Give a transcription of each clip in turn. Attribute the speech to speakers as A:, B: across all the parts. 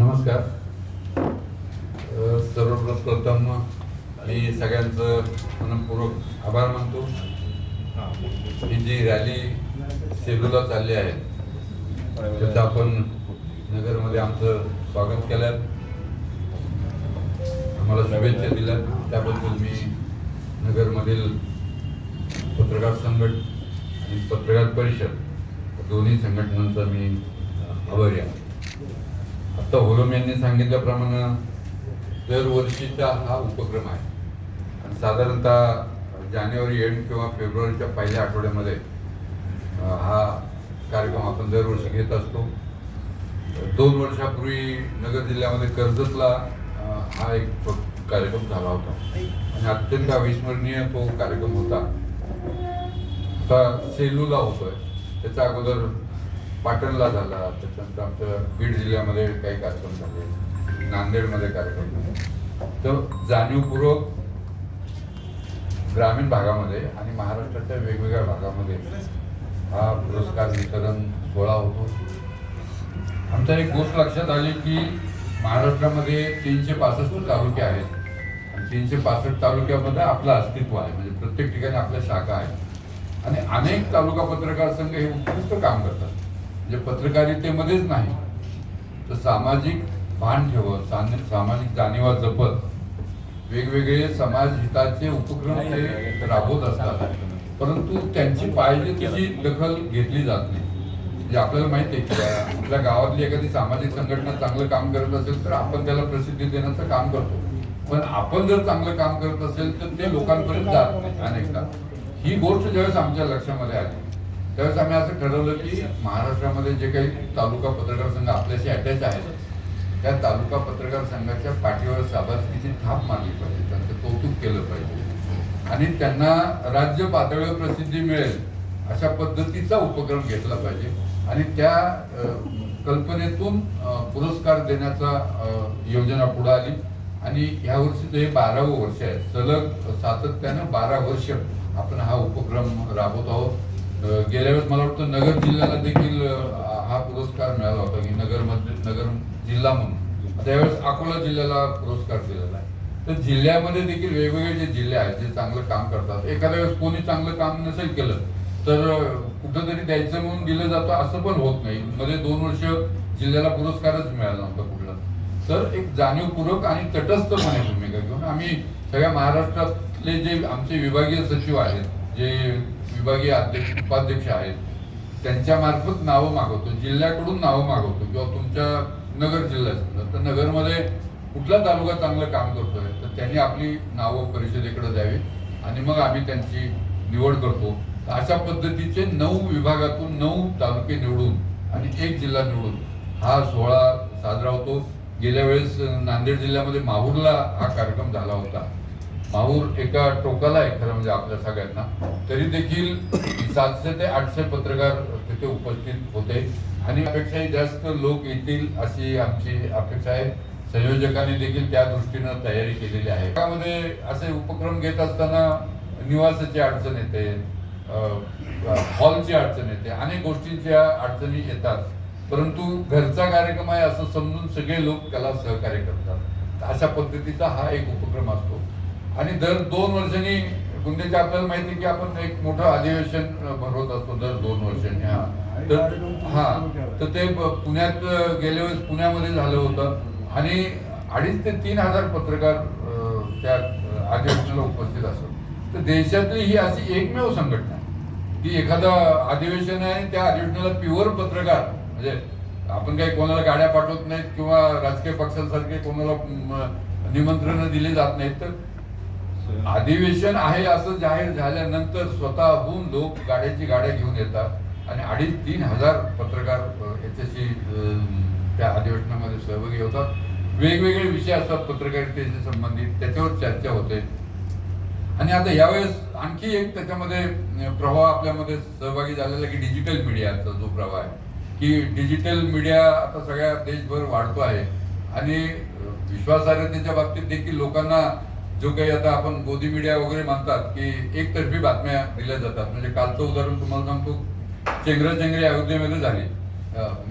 A: नमस्कार. सर्वप्रथम मी सगळ्यांचं मनपूर्वक आभार मानतो. ही जी रॅली सेलूला चालली आहे त्याचं आपण नगरमध्ये आमचं स्वागत केलं. आम्हाला शुभेच्छा दिल्या. त्याबद्दल मी नगरमधील पत्रकार संघट आणि पत्रकार परिषद दोन्ही संघटनांचा मी आभारी आहे. आता होलम यांनी सांगितल्याप्रमाणे दरवर्षीचा हा उपक्रम आहे. आणि साधारणतः जानेवारी एंड किंवा फेब्रुवारीच्या पहिल्या आठवड्यामध्ये हा कार्यक्रम आपण दरवर्षी घेत असतो. दोन वर्षापूर्वी नगर जिल्ह्यामध्ये कर्जतला हा एक कार्यक्रम झाला होता. आणि अत्यंत अविस्मरणीय तो कार्यक्रम होता. आता सेलूला होतोय. त्याच्या अगोदर पाटणला झाला त्याच्यानंतर आमच्या बीड जिल्ह्यामध्ये काही कार्यक्रम झाले नांदेडमध्ये कार्यक्रम झाले. तर जाणीवपूर्वक ग्रामीण भागामध्ये आणि महाराष्ट्राच्या वेगवेगळ्या भागामध्ये हा पुरस्कार वितरण सोहळा होतो. आमच्या एक गोष्ट लक्षात आली की महाराष्ट्रामध्ये तीनशे पासष्ट तालुके आहेत. आणि तीनशे पासष्ट तालुक्यामध्ये आपलं अस्तित्व आहे म्हणजे प्रत्येक ठिकाणी आपल्या शाखा आहेत. आणि अनेक तालुका पत्रकार संघ हे उत्कृष्ट काम करतात. म्हणजे पत्रकारितेमध्येच नाही. तर सामाजिक भान ठेवत सामाजिक जाणीवा जपत. वेगवेगळे समाज हिताचे उपक्रम ते राबवत असतात. परंतु त्यांची पाहिजे तशी दखल घेतली जात नाही. म्हणजे आपल्याला माहिती आहे की आपल्या गावातली एखादी सामाजिक संघटना चांगलं काम करत असेल तर आपण त्याला प्रसिद्धी देण्याचं काम करतो. पण आपण जर चांगलं काम करत असेल तर ते लोकांपर्यंत जात नाही अनेकदा. ही गोष्ट ज्यावेळेस आमच्या लक्षामध्ये आली त्यावेळेस आम्ही असं ठरवलं की महाराष्ट्रामध्ये जे काही तालुका पत्रकार संघ आपल्याशी अटॅच आहेत त्या तालुका पत्रकार संघाच्या पाठीवर साबासकीची थाप मारली पाहिजे त्यांचं कौतुक केलं पाहिजे. आणि त्यांना राज्य पातळीवर प्रसिद्धी मिळेल अशा पद्धतीचा उपक्रम घेतला पाहिजे. आणि त्या कल्पनेतून पुरस्कार देण्याचा योजना पुढे आली. आणि ह्या वर्षीचं हे बारावं वर्ष आहे सलग सातत्यानं बारा वर्ष आपण हा उपक्रम राबवत आहोत. गेल्या वेळेस मला वाटतं नगर जिल्ह्याला देखील हा पुरस्कार मिळाला होता की नगर नगरमध्ये नगर जिल्हा म्हणून. त्यावेळेस अकोला जिल्ह्याला पुरस्कार दिलेला आहे. तर जिल्ह्यामध्ये देखील वेगवेगळे जे जिल्हे आहेत जे चांगलं काम करतात एखाद्या वेळेस कोणी चांगलं काम नसेल केलं तर कुठंतरी द्यायचं म्हणून दिलं जातं असं पण होत नाही. मध्ये दोन वर्ष जिल्ह्याला पुरस्कारच मिळाला नव्हता कुठला. तर एक जाणीवपूर्वक आणि तटस्थपणे भूमिका घेऊन आम्ही सगळ्या महाराष्ट्रातले जे आमचे विभागीय सचिव आहेत जे विभागीय अध्यक्ष उपाध्यक्ष आहेत. त्यांच्या मार्फत नावं मागवतो. जिल्ह्याकडून नावं मागवतो. किंवा तुमच्या नगर जिल्हा समजा. तर नगरमध्ये कुठला तालुका चांगलं काम करतोय तर त्यांनी आपली नावं परिषदेकडे द्यावी आणि मग आम्ही त्यांची निवड करतो. अशा पद्धतीचे नऊ विभागातून नऊ तालुके निवडून आणि एक जिल्हा निवडून हा सोहळा साजरा होतो. गेल्या वेळेस नांदेड जिल्ह्यामध्ये माहूरला हा कार्यक्रम झाला होता. माहूर एका टोकाला आहे खरं म्हणजे आपल्या सगळ्यांना. तरी देखील सातशे ते आठशे पत्रकार तिथे उपस्थित होते. आणि अपेक्षाही जास्त लोक येतील अशी आमची अपेक्षा आहे. संयोजकांनी देखील त्या दृष्टीनं तयारी केलेली आहे. त्यामध्ये असे उपक्रम घेत असताना निवासाची अडचण येते हॉलची अडचण येते. अनेक गोष्टींच्या अडचणी येतात. परंतु घरचा कार्यक्रम आहे असं समजून सगळे लोक त्याला सहकार्य करतात. अशा पद्धतीचा हा एक उपक्रम असतो. आणि दर दोन वर्षांनी गुंदेचे आपल्याला माहिती की आपण एक मोठं अधिवेशन भरवत असतो दर दोन वर्षांनी हा. तर हा. तर ते पुण्यात अ, गेल्या वेळेस पुण्यामध्ये झालं होतं. आणि अडीच ते तीन हजार पत्रकार त्या अधिवेशनाला उपस्थित असतात. तर देशातली ही अशी एकमेव संघटना आहे. की एखादं अधिवेशन आहे त्या अधिवेशनाला प्युअर पत्रकार म्हणजे आपण काही कोणाला गाड्या पाठवत नाहीत किंवा राजकीय पक्षांसारखे कोणाला निमंत्रणं दिली जात नाहीत तर अधिवेशन आहे असं जाहीर झाल्यानंतर स्वतःहून लोक गाड्याची गाड्या घेऊन येतात. आणि अडीच तीन हजार पत्रकार याच्याशी त्या अधिवेशनामध्ये सहभागी होतात. वेगवेगळे विषय असतात पत्रकारितेशी संबंधित त्याच्यावर चर्चा होते. आणि आता यावेळेस आणखी एक त्याच्यामध्ये प्रभाव प्रवाह आपल्यामध्ये सहभागी झालेला की डिजिटल मीडियाचा जो प्रवाह आहे. की डिजिटल मीडिया आता सगळ्या देशभर वाढतो आहे. आणि विश्वासार्हतेच्या बाबतीत देखील लोकांना जो काही आता आपण गोदी मीडिया वगैरे म्हणतात की एकतर्फी बातम्या दिल्या जातात. म्हणजे कालचं उदाहरण तुम्हाला सांगतो. चेंगराचेंगरी अयोध्येमध्ये झाली.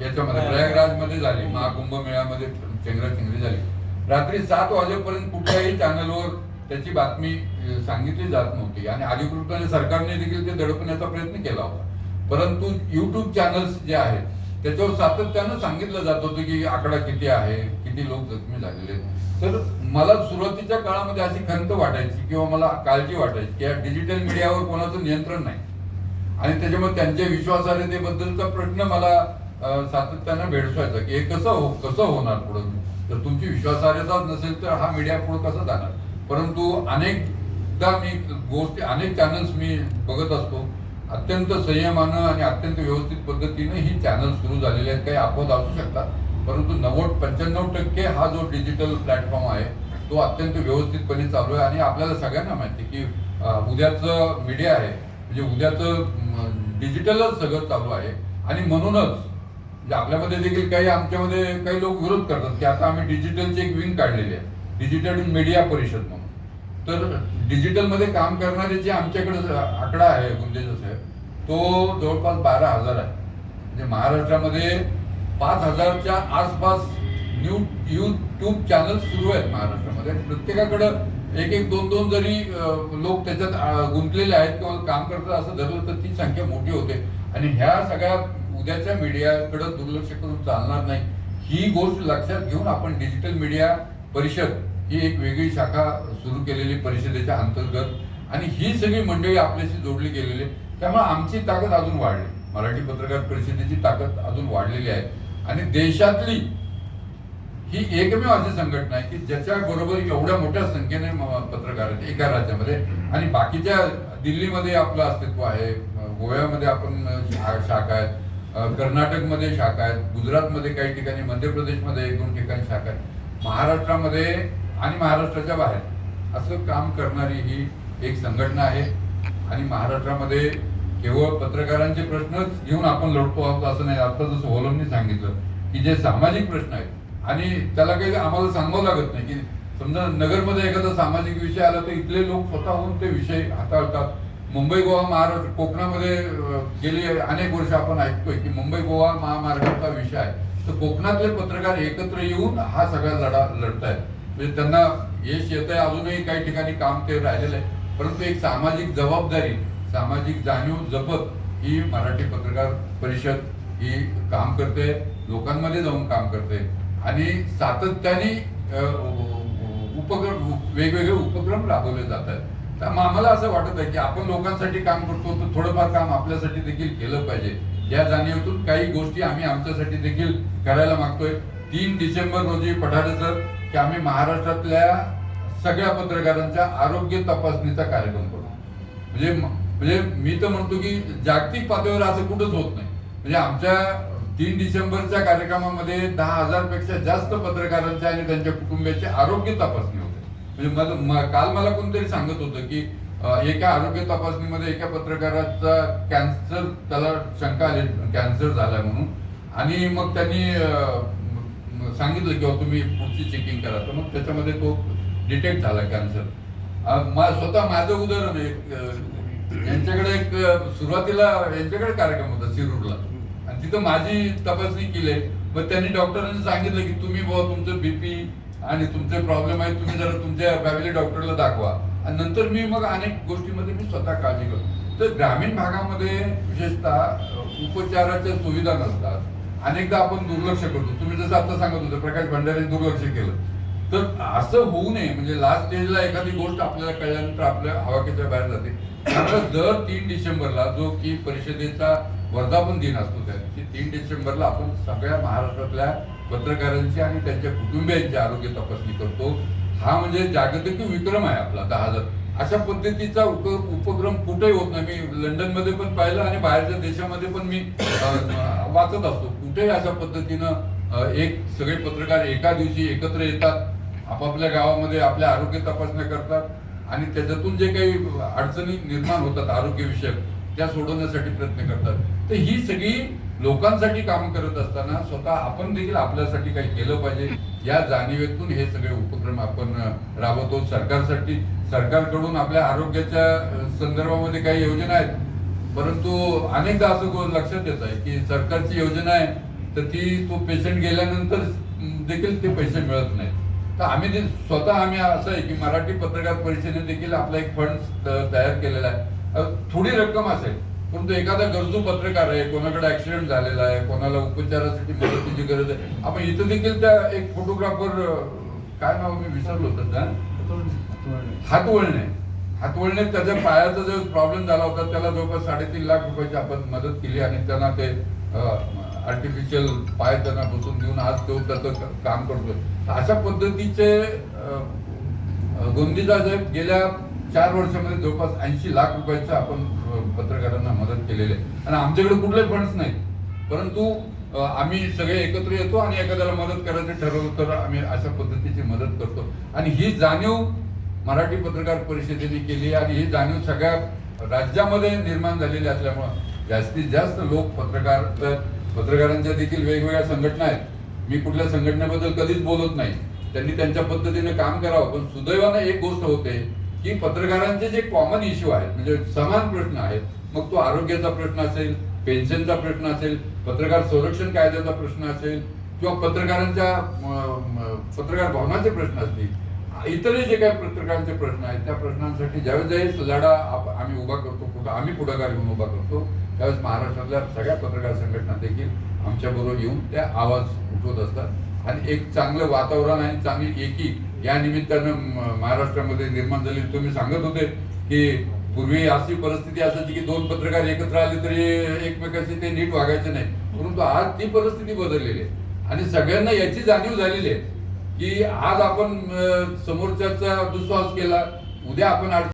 A: याच्यामध्ये प्रयागराजमध्ये झाली. महाकुंभ मेळ्यामध्ये चेंगराचेंगरी झाली. रात्री सात वाजेपर्यंत कुठल्याही चॅनलवर त्याची बातमी सांगितली जात नव्हती. आणि अधिकृतपणे सरकारने देखील ते दडपण्याचा प्रयत्न केला होता. परंतु युट्यूब चॅनल्स जे आहेत त्याच्यावर सातत्यानं सांगितलं जात होतं की आकडा किती आहे किती लोक जखमी झालेले तर मला सुरुवातीच्या काळामध्ये अशी खंत वाटायची किंवा मला काळजी वाटायची की या डिजिटल मीडियावर कोणाचं नियंत्रण नाही. आणि त्याच्यामुळे त्यांच्या विश्वासार्हतेबद्दलचा प्रश्न मला सातत्यानं भेडसायचा की हे कसं हो कसं होणार पुढं? तर तुमची विश्वासार्हताच नसेल तर हा मीडिया पुढे कसा जाणार? परंतु अनेकदा मी गोष्टी अनेक चॅनल्स मी बघत असतो. अत्यंत संयमानं आणि अत्यंत व्यवस्थित पद्धतीनं ही चॅनल सुरू झालेली आहेत. काही अपवाद असू शकतात परंतु नव्वद पंच्याण्णव टक्के हा जो डिजिटल प्लॅटफॉर्म आहे तो अत्यंत व्यवस्थितपणे चालू आहे. आणि आपल्याला सगळ्यांना माहिती की उद्याचं मीडिया आहे म्हणजे उद्याचं डिजिटलच सगळं चालू आहे. आणि म्हणूनच म्हणजे आपल्यामध्ये देखील काही आमच्यामध्ये काही लोक विरोध करतात की आता आम्ही डिजिटलची एक विंग काढलेली आहे. डिजिटल मीडिया परिषद म्हणून. तर डिजिटलमध्ये काम करणारे जे आमच्याकडे आकडा आहे गुंजेचा साहेब तो जवळपास बारा हजार आहे. म्हणजे महाराष्ट्रामध्ये पाच हजारच्या आसपास न्यू यूट्यूब चॅनल सुरू आहेत महाराष्ट्रामध्ये. प्रत्येकाकडं एक एक दोन दोन जरी लोक त्याच्यात गुंतलेले आहेत किंवा काम करतात असं धरलं तर ती संख्या मोठी होते. आणि ह्या सगळ्या उद्याच्या मीडियाकडं दुर्लक्ष करून चालणार नाही. ही गोष्ट लक्षात घेऊन आपण डिजिटल मीडिया परिषद ही एक वेगळी शाखा सुरू केलेली परिषदेच्या अंतर्गत आणि ही सगळी मंडळी आपल्याशी जोडली गेलेली त्यामुळे आमची ताकद अजून वाढली. मराठी पत्रकार परिषदेची ताकद अजून वाढलेली आहे. आणि देशातली ही एकमेव अशी संघटना आहे की ज्याच्या बरोबर एवढ्या मोठ्या संख्येने पत्रकार आहेत एका राज्यामध्ये. आणि बाकीच्या दिल्लीमध्ये आपलं अस्तित्व आहे गोव्यामध्ये आपण शाखा आहेत कर्नाटकमध्ये शाखा आहेत गुजरातमध्ये काही ठिकाणी मध्य प्रदेशमध्ये एक दोन ठिकाणी शाखा आहेत. महाराष्ट्रामध्ये आणि महाराष्ट्राच्या बाहेर. असं काम करणारी ही एक संघटना आहे. आणि महाराष्ट्रामध्ये केवळ पत्रकारांचे प्रश्नच घेऊन आपण लढतो आहोत असं नाही. आता जसं होलमनी सांगितलं की जे सामाजिक प्रश्न आहेत. आणि त्याला काही आम्हाला सांगावं लागत नाही की समजा नगरमध्ये एखादा सामाजिक विषय आला तर इथले लोक स्वतःहून ते विषय हाताळतात. मुंबई गोवा महाराष्ट्र कोकणामध्ये गेली अनेक वर्ष आपण ऐकतोय की मुंबई गोवा महामार्गाचा विषय आहे. तर कोकणातले पत्रकार एकत्र येऊन हा सगळा लढा लढतायत. म्हणजे त्यांना यश येत आहे अजूनही काही ठिकाणी काम ते राहिलेलं आहे. परंतु एक सामाजिक जबाबदारी सामाजिक जाणीव जपत ही मराठी पत्रकार परिषद ही काम करते लोकांमध्ये जाऊन काम करते. आणि सातत्याने उपक्रम वेगवेगळे उपक्रम राबवले जात आहेत तर आम्हाला असं वाटत आहे की आपण लोकांसाठी काम करतो तर थोडंफार काम आपल्यासाठी देखील केलं पाहिजे. या जाणीवेतून काही गोष्टी आम्ही आमच्यासाठी देखील करायला मागतोय. तीन डिसेंबर रोजी पठारे सर की आम्ही महाराष्ट्रातल्या सगळ्या पत्रकारांच्या आरोग्य तपासणीचा कार्यक्रम करू. म्हणजे म्हणजे मी तर म्हणतो की जागतिक पातळीवर असं कुठंच होत नाही. म्हणजे आमच्या तीन डिसेंबरच्या कार्यक्रमामध्ये दहा हजारपेक्षा जास्त पत्रकारांचे आणि त्यांच्या कुटुंबियाची आरोग्य तपासणी होते. म्हणजे मला- काल मला कोणतरी सांगत होतं की एका आरोग्य तपासणीमध्ये एका पत्रकाराचा कॅन्सर त्याला शंका आली कॅन्सर झाला म्हणून. आणि मग त्यांनी सांगितलं की तुम्ही पुढची चेकिंग करा. तर मग त्याच्यामध्ये तो डिटेक्ट झाला कॅन्सर मा- स्वतः माझं उदाहरण आहे एक, यांच्याकडे एक सुरुवातीला यांच्याकडे कार्यक्रम होता सिरूरला. आणि तिथं माझी तपासणी केली. मग त्यांनी डॉक्टरांनी सांगितलं की तुम्ही बुवा तुमचं बीपी आणि तुमचे प्रॉब्लेम आहेत तुम्ही जरा तुमच्या फॅमिली डॉक्टरला दाखवा. आणि नंतर मी मग अनेक गोष्टीमध्ये मी स्वतः काळजी करतो तर ग्रामीण भागामध्ये विशेषतः उपचाराच्या सुविधा नसतात. अनेकदा आपण दुर्लक्ष करतो. तुम्ही जसं आता सांगत होते प्रकाश भंडारे दुर्लक्ष केलं. तर असं होऊ नये म्हणजे लास्ट स्टेजला एखादी गोष्ट आपल्याला कळल्यानंतर आपल्या आवाक्याच्या बाहेर जाते. त्यामुळे दर तीन डिसेंबरला जो की परिषदेचा वर्धापन दिन असतो त्या दिवशी तीन डिसेंबरला आपण सगळ्या महाराष्ट्रातल्या पत्रकारांची आणि त्यांच्या कुटुंबियांची आरोग्य तपासणी करतो. हा म्हणजे जागतिक विक्रम आहे आपला दहा हजार. अशा पद्धतीचा उप उपक्रम कुठेही होत नाही. मी लंडनमध्ये पण पाहिलं आणि बाहेरच्या देशामध्ये पण मी वाचत असतो. कुठेही अशा पद्धतीनं एक सगळे पत्रकार एका दिवशी एकत्र येतात आपापल्या गावामध्ये आपल्या आरोग्य तपासण्या करतात आणि त्याच्यातून जे काही अडचणी निर्माण होतात आरोग्यविषयक त्या सोडवण्यासाठी प्रयत्न करतात. तर ही सगळी लोकांसाठी काम करत असताना स्वतः आपण देखील आपल्यासाठी काही केलं पाहिजे. या जाणीवेतून हे सगळे उपक्रम आपण राबवतो. सरकारसाठी सरकारकडून आपल्या आरोग्याच्या संदर्भामध्ये काही योजना आहेत. परंतु अनेकदा असं लक्षात येत आहे की सरकारची योजना आहे तर ती तो पेशंट गेल्यानंतर देखील ते पैसे मिळत नाही तर आम्ही स्वतः आम्ही असं आहे की मराठी पत्रकार परिषदेने देखील आपला एक फंड तयार केलेला आहे. थोडी रक्कम असेल परंतु एखादा गरजू पत्रकार आहे कोणाकडे ऍक्सिडेंट झालेला आहे कोणाला उपचारासाठी मदतीची गरज आहे. आपण इथं देखील त्या एक फोटोग्राफर काय नाव मी विसरलो होतं त्या हातवळणे हातवळणे त्याच्या पायाचा जो प्रॉब्लेम झाला होता त्याला जवळपास साडेतीन लाख रुपयाची आपण मदत केली आणि त्यांना ते आर्टिफिशियल पाय त्यांना बसून देऊन आज तो त्याचं काम करतोय. अशा पद्धतीचे अ, अ, साहेब गेल्या चार वर्षामध्ये जवळपास ऐंशी लाख रुपयाचं आपण पत्रकारांना मदत केलेली आहे. आणि आमच्याकडे कुठले फंड्स नाही परंतु आम्ही सगळे एकत्र येतो आणि एखाद्याला मदत करायचं ठरवलं तर आम्ही अशा पद्धतीची मदत करतो. आणि ही जाणीव मराठी पत्रकार परिषदेने केली आणि ही जाणीव सगळ्या राज्यामध्ये निर्माण झालेली असल्यामुळं जास्तीत जास्त लोक पत्रकार तर पत्रकारांच्या देखील वेगवेगळ्या संघटना आहेत. मी कुठल्या संघटनेबद्दल कधीच बोलत नाही. त्यांनी त्यांच्या पद्धतीने काम करावं. पण सुदैवानं एक गोष्ट होते की पत्रकारांचे जे कॉमन इश्यू आहेत म्हणजे समान प्रश्न आहेत मग तो आरोग्याचा प्रश्न असेल पेन्शनचा प्रश्न असेल पत्रकार संरक्षण कायद्याचा प्रश्न असेल किंवा पत्रकारांच्या पत्रकार भवनाचे प्रश्न असतील इतरही जे काही पत्रकारांचे प्रश्न आहेत त्या प्रश्नांसाठी ज्यावेळेस ज्यावेळेस लढा आप- आम्ही उभा करतो कुठं आम्ही पुढाकार घेऊन उभा करतो त्यावेळेस महाराष्ट्रातल्या सगळ्या पत्रकार संघटना देखील आमच्याबरोबर येऊन त्या आवाज उठवत असतात. आणि एक चांगलं वातावरण आणि चांगली एकी या निमित्तानं महाराष्ट्रामध्ये निर्माण झाली. तुम्ही सांगत होते की पूर्वी अशी परिस्थिती असायची की दोन पत्रकार एकत्र आले तरी एकमेकाशी ते नीट वागायचे नाही. परंतु आज ती परिस्थिती बदललेली आहे. आणि सगळ्यांना याची जाणीव झालेली आहे की आज आपण समोरच्याचा दुस्वास केला. उद्या आपण